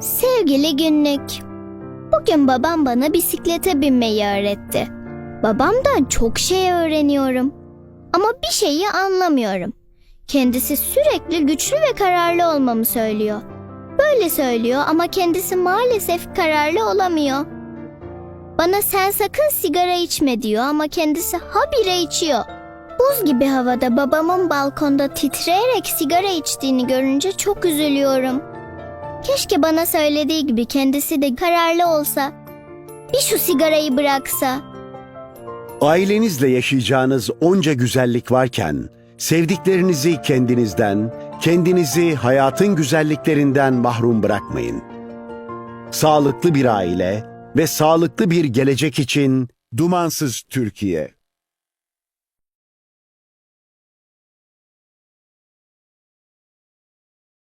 Sevgili günlük. Bugün babam bana bisiklete binmeyi öğretti. Babamdan çok şey öğreniyorum. Ama bir şeyi anlamıyorum. Kendisi sürekli güçlü ve kararlı olmamı söylüyor. Böyle söylüyor ama kendisi maalesef kararlı olamıyor. Bana sen sakın sigara içme diyor ama kendisi habire içiyor. Buz gibi havada babamın balkonda titreyerek sigara içtiğini görünce çok üzülüyorum. Keşke bana söylediği gibi kendisi de kararlı olsa. Bir şu sigarayı bıraksa. Ailenizle yaşayacağınız onca güzellik varken, sevdiklerinizi kendinizden, kendinizi hayatın güzelliklerinden mahrum bırakmayın. Sağlıklı bir aile ve sağlıklı bir gelecek için Dumansız Türkiye